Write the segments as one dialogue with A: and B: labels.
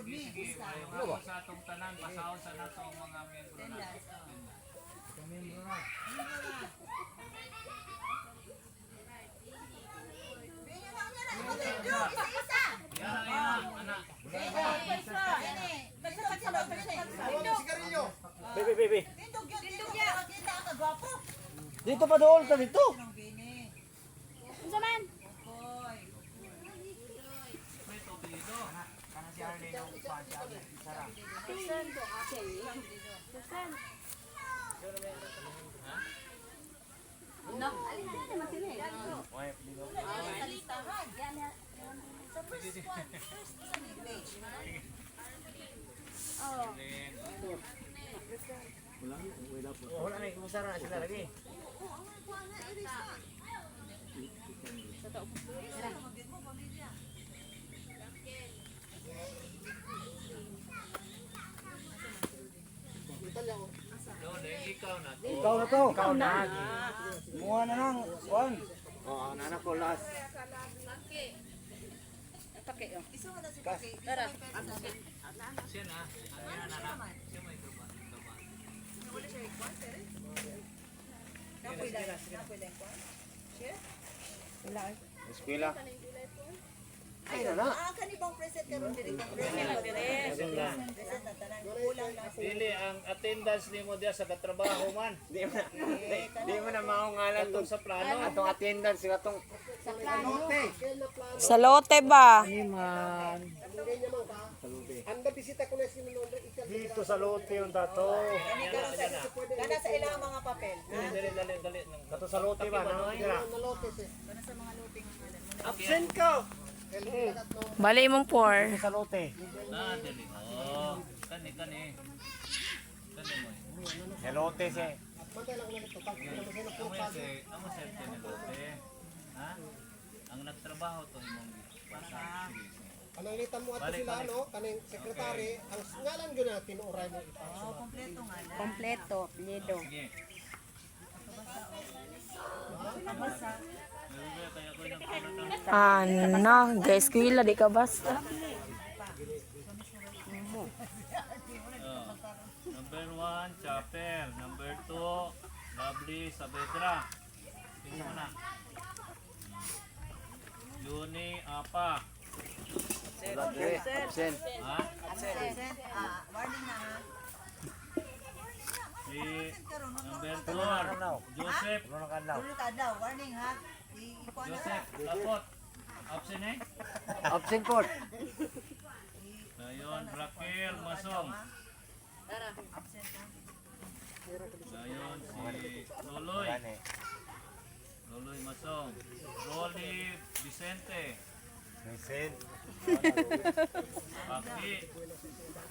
A: Sige, sige. Ayaw nga sa atong tanan, pasahon sa nato ang mga membro nato. Yan, yan, anak.
B: Bebe, bebe. Dito pa doon, dito.
A: May tubig dito.
B: Wala na, kumusara na sila lagi.
A: Doon, ikaw na.
B: Na to. Ikaw na. Muha na lang. Juan. Oo, oh, nanak ko last.
A: Siya na. Ano yan, anak? Siya may truba. truba.
B: Eskwela. Ay, na na.
C: Ah, kanibang present karon diri kong present na tanan kulang lang sa
A: Dili, ang attendance ni mo diya sa katrabaho man.
B: Di mo na, di, di mo na maungalan
A: Atong sa plano.
B: Atong attendance, atong
D: Sa lote ba?
B: dito sa lote yung dato.
C: Karon sa sa ilang mga papel.
A: Dali, dali, dali,
B: Dato sa lote ba?
C: Kana sa mga mo.
B: Absent ko.
D: Bali mong pour.
B: Sa lote.
A: Ah, dali. Oh, kani, kani. Kani mo.
B: Sa lote siya.
A: Amo si Tenelote. Ha? Ang nagtrabaho to imong basa.
E: Pananglitan mo ato sila, no? Kaning sekretary, ang ngalan gud na tinuoray mo ita.
C: Oh, kompleto nga na.
D: Kompleto, lido.
A: Sige. Yung nagpunod
D: Ano, guys, kuila di ka basta.
A: Oh. Number one, Chapel. Number two, Lovely Saavedra. Tingnan mo na. Juni Apa.
B: Absent.
A: Ha?
C: Present. Ah, warning na ha.
A: Si number four, Joseph.
C: Tuloy ka daw, warning ha.
A: Joseph, Lapot. Absent eh?
B: Absent po.
A: Dayon, Raquel Masong. Dayon, si Loloy. Loloy Masong. Rolly Vicente.
B: Absent.
A: Paki.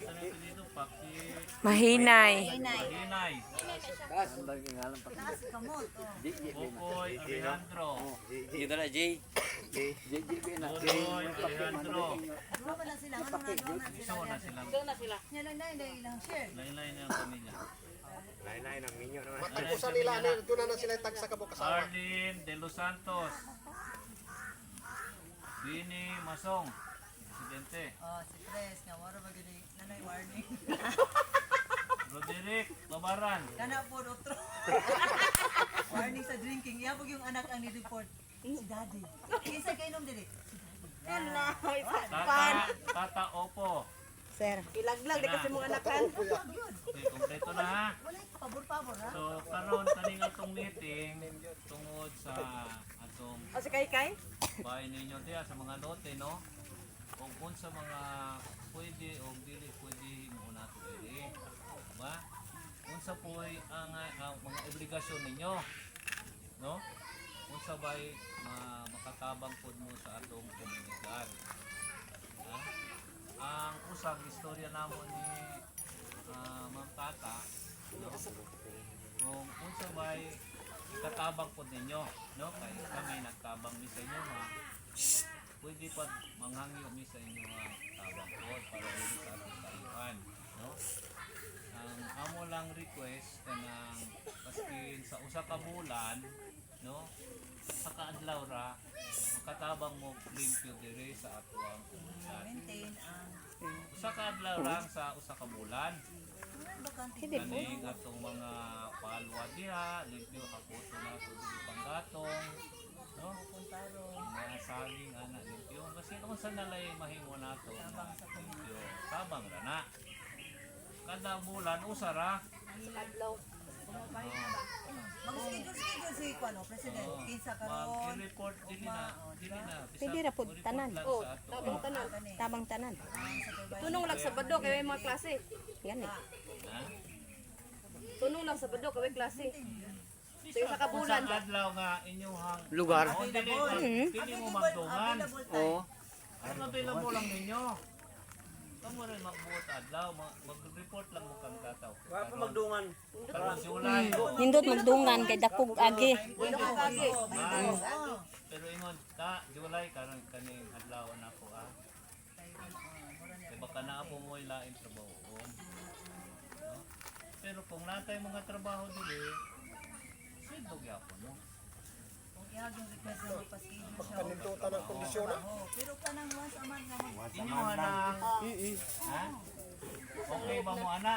A: Saan ito dito?
D: Mahinay.
A: Mahinay.
C: Kamot. Oh.
A: Bukoy Alejandro.
B: Jay, na.
A: Bukoy Alejandro.
C: Ano ba na sila? Ano ano.
A: Lain-lain na ang pamilya.
B: Lain-lain ang minyo naman.
E: Matapusan nila ano, doon na na sila tag sa kabukasawa.
A: Arlene De Los Santos. Bini Masong. Presidente.
C: Oh, si Tres nga wala ba gid nanay warning.
A: Roderick Babaran.
C: Kana po otro. warning sa drinking. Iya yung anak ang ni-report. Si daddy. Kinsa kay inom diri?
A: Tata, Tata Opo.
D: Sir.
C: Ilaglag di kasi mga anakan.
A: Okay, kompleto na ha.
C: Wala pabor-pabor ha.
A: So, karon kaning atong meeting tungod sa atong
C: O si Kay Kay?
A: bahay ninyo diya sa mga lote, no? Kung kung sa mga pwede o dili pwede mo na ito dili. Diba? Kung sa po'y ang, ang mga obligasyon ninyo, no? Kung sa bay ma, makatabang pod mo sa atong komunidad. Ha? Ang usang istorya namon ni ah, Ma'am Tata, no? Kung kung sa bay katabang po ninyo, no? Kaya kami nagtabang mi sa inyo, ha? Pwede pa manghangyo mi sa inyo nga tabang po para dili sa atong kayuhan, no? Ang amo lang request kanang paskin sa usa ka bulan no? Sa kaadlaw ra makatabang mo limpyo diri sa atuang komunidad.
C: Maintain ang
A: usa ka adlaw lang sa usa ka bulan. Kaning atong mga palwa diha limpyo hapoto na dili panggatong no mga saging ana limpyo kasi kung sa nalay mahimo nato tabang sa limpyo tabang ra na kada bulan usa ra?
C: Mag-schedule-schedule si Kuano, President. Kinsa karon.
A: mag-report dili na dili na.
D: Pwede ra pud tanan.
A: oh
F: Tabang tanan.
D: Tabang tanan.
F: Tunong lang sa bado kay may mga klase.
D: Gani.
A: ha
F: Tunong lang sa bado kay may klase.
A: Sa adlaw nga inyong
B: Lugar.
A: Oh, dili dili mo magtungan.
C: Available time.
A: Ano available lang ninyo? Kamu rin magbuot adlaw, mag- mag-report lang mo kang kataw.
B: Wa pa magdungan.
D: Nindot magdungan kay dakog agi.
A: Ah, Pero ingon ta July karon kaning adlaw na ko ah. Baka na po mo ilain trabaho. Pero kung natay mga trabaho dili, sidog yapon mo.
C: Kung ihagong request na siya.
E: Kanintutan ang kondisyon na.
C: Pero kanang once a month
A: Inyo anang ha? Okay ba mo ana?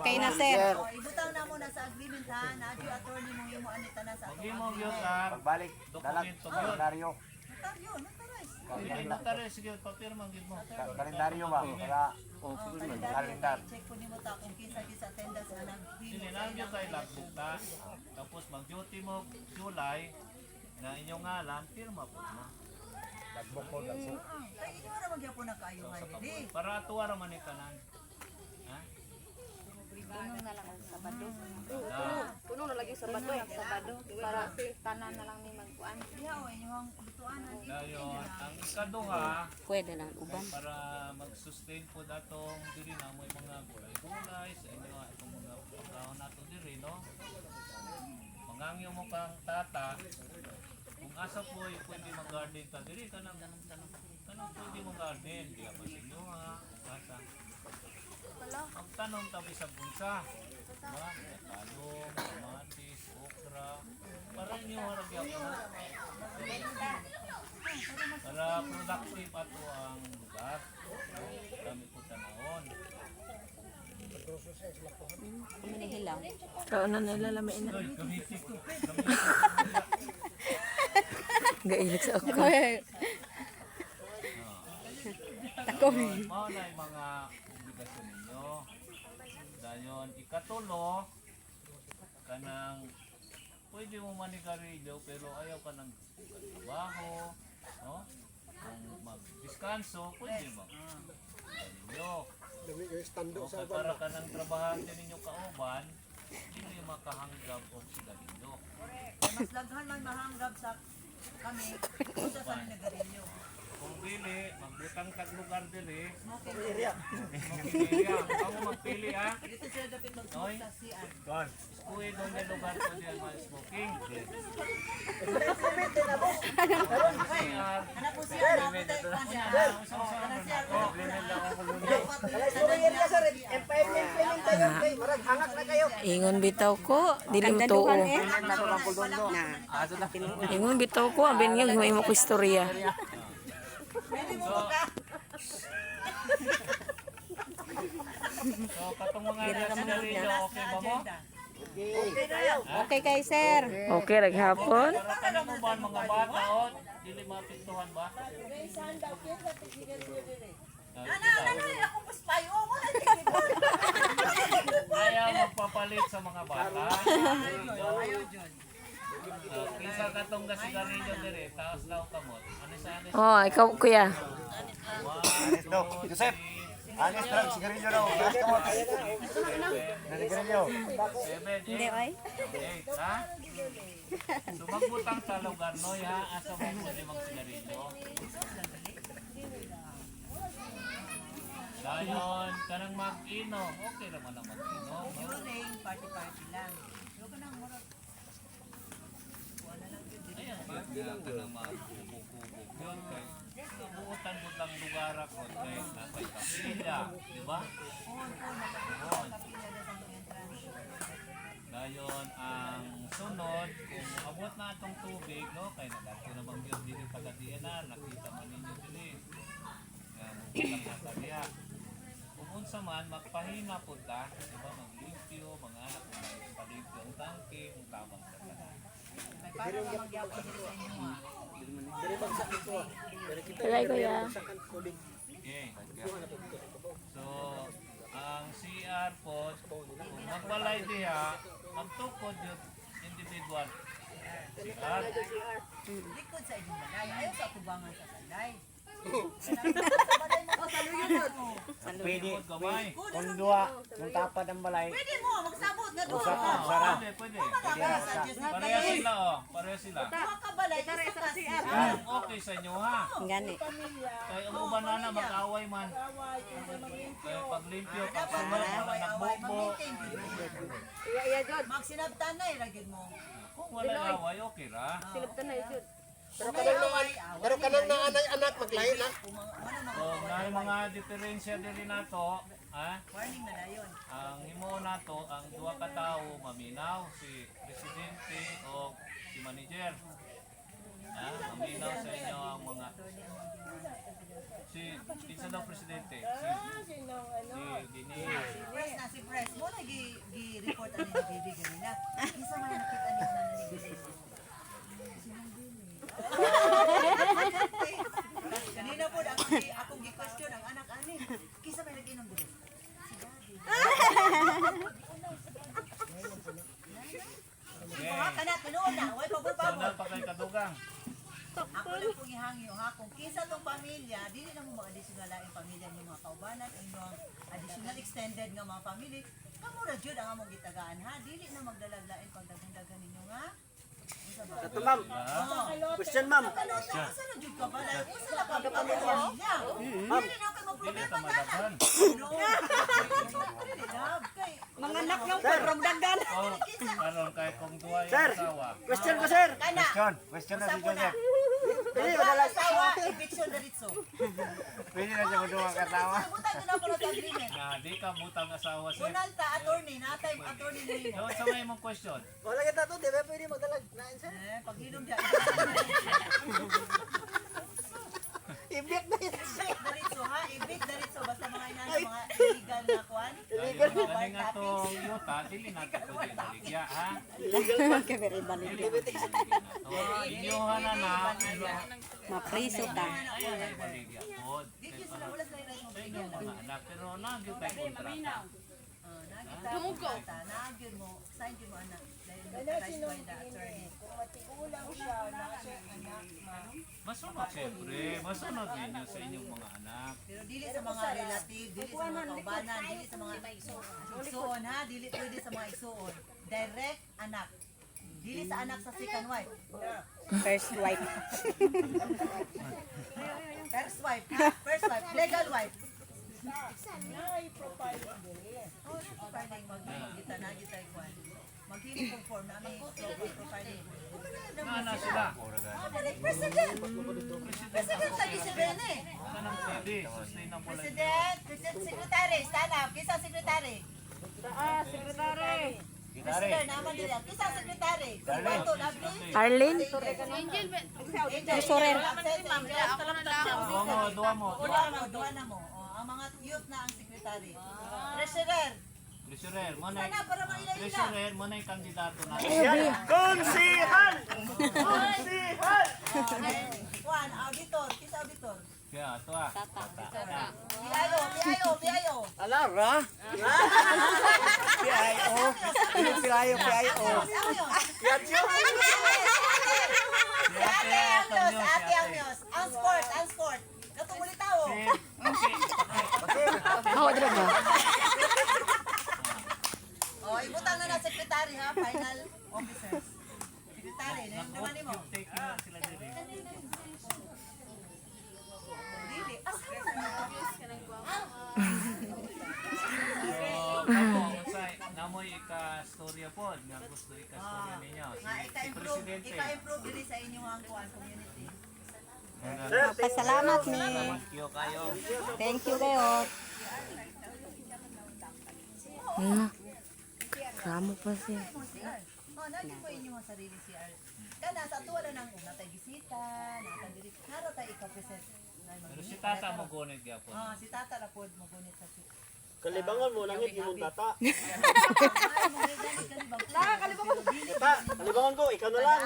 D: Okay na sir.
C: Ibutaw na mo na sa agreement ha. Nadyo attorney mong imo anita na sa atong
A: mo gyud ang
B: Balik. Kalendaryo.
C: Notaryo.
A: Dili notary sige papirma gyud mo.
B: Kalendaryo ba? Kaya
C: Oh,
B: kalendar.
C: Check po nimo ta kung kinsa gyud sa attendance nga
A: Dili na gyud kay logbook ta. Tapos mag-duty mo July na inyong ngalan pirma pud mo.
B: Dagbok ko, dagbok.
C: Kay inyo ra magyapon na kaayuhan dili.
A: Para atuwa ra man ni tanan. Ha?
G: Tunong na lang ang Sabado.
A: Na,
F: Tunong na lagi sa bado.
G: Sabado para tanan na lang ni magkuan.
C: Diha o inyong butuanan
A: dayon ang ikaduha
D: Pwede lang uban.
A: para mag-sustain po datong diri na mo mga gulay-gulay sa inyo itong mga pagkaon nato diri no. Mangangyo mo kang tata kung asa po pwede mag-garden ka diri kanang kanang pwede mo garden di ba sa inyo ha kung asa ang tanong tabi sa bunsa ba talong kamatis okra para inyo harag yapon para productive ato ang lugar kami po tanahon
D: Kami ni hilaw.
F: Kao na nilalamain na. Gailig sa ako.
D: Tako.
A: mao na yung mga ninyo dayon ikatulo kanang pwede mo manigarilyo pero ayaw ka ng trabaho no? Kung mag-diskanso pwede mo garilyo
E: stando sa
A: Okay, para ka ng trabahan din ninyo kauban hindi makahanggap o sigarilyo.
C: Kaya mas daghan man mahanggap sa kami unsa sa nagarilyo.
A: Kung dili magbutang kag lugar dili
C: Smoking
A: area ako magpili ah
C: Dito sila dapat mag-smoke sa CR.
A: Don, kuwi doon may lugar ko diyan mga smoking.
C: Anak ko siya na ako tayo pa siya. Anak siya ako.
F: Ingon bitaw ko, dili mo tuo. Ingon bitaw ko, abin nga mo imo ko istorya.
A: So, katong mga sigarilyo, okay ba mo?
D: Okay kay sir.
F: Okay, naghapon.
A: Para ka na mo ba ang mga bata o dili mapintuhan ba?
C: Ano, ano, ako puspayo mo.
A: Ayaw magpapalit sa mga bata.
C: Ayaw, John.
A: Uh, Kisa katong ga sigarilyo dire, taos law kamot. Ano sa ano?
F: Oh, ikaw kuya.
B: Joseph. Anis lang, sigarilyo daw. Sigarilyo.
A: seven, eight, eight, ha? Sumagbutang sa lugar no, ha? Asa mo pwede magsigarilyo? Dayon, kanang mag-inom. Okay naman ang mag-inom. no?
C: During party-party lang. Pero ka nang murag.
A: Ayan, kaya kanang mag-kubog-kubog yun. Kay, buutan mo lang lugar ako kay Tatay Kapilya. Di ba? Yun. Dayon, ang sunod, kung Abot na itong tubig, no? Kaya nagati na bang Diyos dili pagatian na, nakita man ninyo dili. Yan, ang nakakaliya. Kung unsa man, magpahina po ta, di ba, maglimpyo, mga anak, kung may palimpyo ang tangke, kung tamang sa tanan.
C: May para ka magyapon dito sa inyo
E: ah. Diri kita
F: Tagay ko ya.
E: bagsakan tubig.
A: Okay. So, ang CR po, kung magbalay diha, magtukod yung individual. CR.
C: Likod sa inyong balay. Ayaw sa kubangan sa balay.
B: Pwede, kung duwa, kung tapad ang balay,
C: Pwede mo, magsabot nga doon.
B: Usa-
C: ka.
B: Sara.
A: Pwede, pwede.
C: Para sa Diyos na
A: Pareha sila, oh. Pareha sila.
C: Mga kabalay, isa ka siya.
A: Okay sa inyo, ha?
D: Gani.
A: Kaya ang uban na na, mag-away man. Kaya paglimpyo, pag
C: Dapat
A: sunod, wala
C: away-away,
A: nagbukbo.
C: mag-maintain din.
G: Iya iya jud.
C: Magsinabtan na, ilagid mo.
A: Kung wala away, okay ra.
G: Silabtan na jud.
E: Pero kanang na pero kanang na anay anak maglahi na.
C: Mga, ano
A: So, na mga diferensya diri nato, ha?
C: warning na yun.
A: Ang imo nato, ang duha ka tawo maminaw, si presidente o si manager. Ha? Maminaw sa inyo ang mga si isa daw presidente, si si Dini.
C: Press na si Press. Mo na gi- gi-report ani ni Bibi ganina. Isa man na nakita ni na ni Bibi. Kanina po ang gi- akong gi-question ang anak ani. Kisa may nag-inom dito. Si Daddy.
A: Okay.
C: Mga kana tinuod na, way pabor
A: So,
C: pabor.
A: pa kay kadugang.
C: Ako lang pong ihangyo ha, kung kinsa tong pamilya, dili na mo mga additional laing pamilya ng mga kaubanan, inyong additional extended nga mga family, kamo ra jud ang among gitagaan ha, dili na magdalag lain pagdagan-dagan ninyo nga. Unsa ba?
B: Ito ma'am,
A: Ha?
B: question ma'am.
C: Kalota, asa na jud ka ba? Dahil Unsa na ka ba pamilya? Dili na kayo
A: Dili
C: magproblema
A: ka madaghan.
C: No. Dili love kay
D: Mga anak lang pero dagan.
A: Oh, karon kay kung duha yung
B: Sir.
A: asawa.
B: Question ko sir.
C: kana.
B: Question, question na
C: Sa
B: si
C: na.
B: Joseph.
C: Pili wala asawa, eviction diretso.
B: Pwede na siya maduwa katawa.
C: Butang na ko sa agreement.
A: Na di ka butang asawa si.
C: Kunal ta attorney, natay attorney nimo.
A: So, sa may mong question.
E: Wala kita to, di ba pwede magdalag na sir.
C: Eh, pag hinom dyan.
E: Ibig na yun.
C: Ibig daritso ha, ibig daritso. Basta mga ina mga illegal na kuan.
A: Illegal. Galing nga tong yuta, dili natin pwede baligya, ha?
D: Kaya balik.
A: Dili natin baligya na to. Inyuhan na na.
D: Mapriso ta.
A: Ayan ay baligya po. Sa inyong mga anak, pero nagyo tayo kontrata.
C: Oh, nakita mo bata, nagyon mo, sign mo anak. Dahil nagkakais by the attorney.
A: Masunod siyempre, masunod ninyo sa inyong mga anak.
C: Pero dili sa mga relative, dili sa mga kaubanan, dili sa mga igsuon ha, dili pwede sa mga igsuon. Direct anak. Dili sa anak sa second wife.
D: First wife.
C: First wife, ha? First wife, legal wife. Oh, profiling mag kita na kita ikuan. Maghili kong form na may profiling.
A: Na na sila.
C: President! President lagi si Bene.
A: Life.
C: President, President Secretary, stand up. Kisa Secretary?
G: Ah, sekretary.
C: President naman nila. Kisa Secretary? Bato, lovely.
F: Arlene?
G: Angel,
D: Treasurer.
G: ako na lang.
A: Duwa mo, duwa mo.
C: Dua na mo. Oh, ang mga youth na ang secretary. Treasurer.
A: Treasurer, mo na. Treasurer, mo na yung kandidato na.
B: Konsihan!
C: Juan, auditor. Kisa auditor.
A: Kaya, ito ah.
C: Biayo, biayo, biayo.
B: Alara? PIO. PIO, PIO.
C: Ano yun?
B: Yatyo.
A: Si
C: Ate
A: ate,
C: ang news,
A: ate
C: ang news. Ang sport, ang sport. Katunguli tao.
F: Ako, dito ba?
C: Oh, ibutang na na secretary ha, final officers. Secretary, naman mo.
A: Take na sila diri.
C: Dili, asawa na.
A: So, kapo, unsay namoy ika-storya po, nga gusto ika-storya ninyo. Si,
C: Nga
A: si
C: ika-improve, ika-improve dili sa inyong ang kuan community.
D: Pasalamat ni.
A: Thank you kayo.
D: Thank you kayo.
F: Hmm. Pa siya.
C: Oh, naging mo inyong sarili CR. Kana sa tuwa na nang una tayo bisita, na tayo diri. Naro tayo ikapresent.
A: Pero si tata mo gunit gyapon.
C: Ah, si tata ra pod mo gunit sa si.
E: Kalibangan mo, langit yung tata.
C: Nakakalimutan ko.
E: Tata, kalibangan ko, ikaw na lang.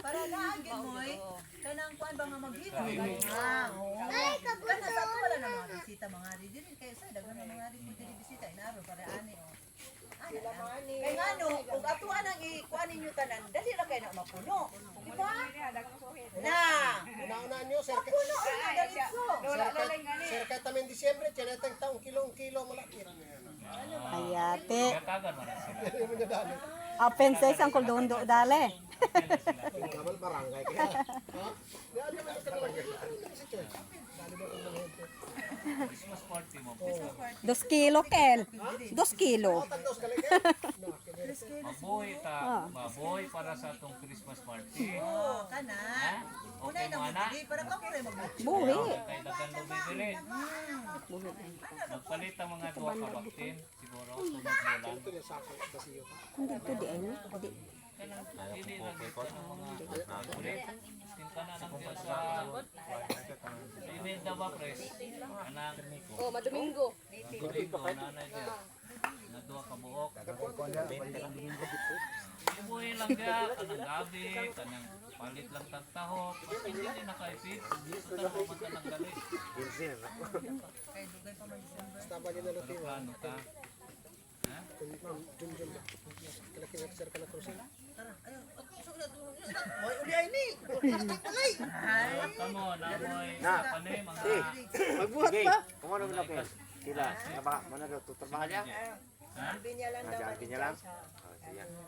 C: Para laagin mo eh. Kanang kuan ba nga maghimo Ah, oo. Kana sa to wala na mga bisita mga ri diri kay sa daghan na mga ri mo diri bisita inaro para ani oh. Ani. Kay ngano, ug atuan ang ikuan ninyo tanan, dali ra kay na mapuno. Di ba? Na.
E: Una-una nyo, sir.
C: Puno ang dalitso.
E: Sir, kahit namin Disyembre, tiyan natin taong kilo-kilo malaki.
D: Hayate.
A: Katagan man na
D: Open sa isang kuldundo dale.
E: Kamal barangay kaya.
A: Christmas party mo.
D: Dos kilo, Kel. Dos kilo.
A: Maboy ta, maboy para sa atong Christmas party.
C: Oh, kana. Na mo dili para ka mo rin
D: Buhi.
A: Kay dagan lubi dili. Magpalit ang mga duha ka baktin siguro sunod bulan.
D: Hindi to di ano. Di.
A: Hindi na gito ang mga ulit. Tinta na lang siya sa Hindi na pres?
G: Oh, madomingo.
A: Gulit ko nanay dia. Na duha ka buok. Lang kanang gabi, kanang palit lang tag taho. Basta hindi ni nakaipit. Gusto ta ko man tanang gali.
C: kay dugay pa man December.
E: Tama niyo na
A: Ano
E: lutin. na sir ka na.
A: Kamo
B: Magbuhat pa. Kung ano mo Kel? Sila, naba, mana daw tutrabaho niya?
A: ha?
B: Nadyan niya lang.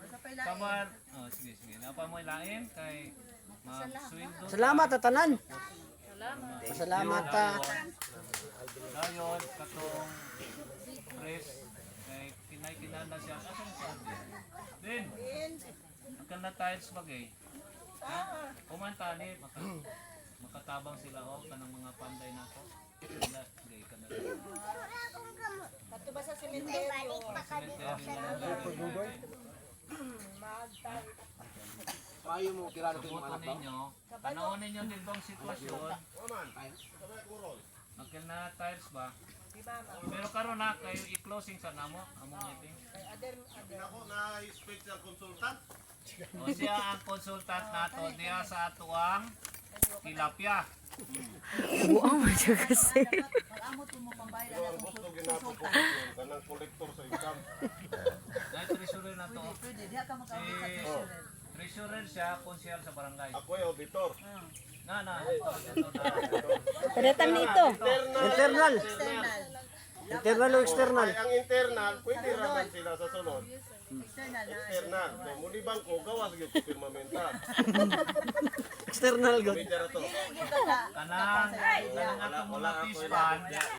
C: Sa pala.
A: Kamar. Oh, sige sige. Napa mo ilain kay Ma'am.
B: Salamat tatanan. Salamat ta.
A: Dayon katong press kinay kinanda siya. Asan siya? Din. Akan na tiles bagay. Ha? Kumanta ni maka, makatabang sila o kanang mga panday nako. Kana gay kana.
C: Kato ba sa sementeryo?
B: Payo mo kirano ko
A: Buto ninyo, panahon ninyo din bang sitwasyon? Magkil na tiles ba? Pero karon na kayo i-closing sa namo among meeting.
E: Ako na special consultant.
A: O siya ang consultant nato diya sa atuang tilapia.
F: Buang mo siya kasi.
C: Mag-amot mo pambayad ang
E: Gusto ginapos kanang kolektor sa exam.
A: Dahil treasurer na to.
C: Pwede, diha ka sa
A: Si
C: treasurer.
A: treasurer siya, konsyal sa barangay.
E: Ako ay auditor.
A: Na na.
D: Pwede nito.
B: Internal.
C: External.
B: Internal o external?
E: Ay, ang internal, pwede raman sila sa sunod.
C: External na.
E: External. So, muli bang ko, gawas.
B: External
E: na to.
C: Hindi ka ka.
A: Kanang, kanang atong mga fish pan,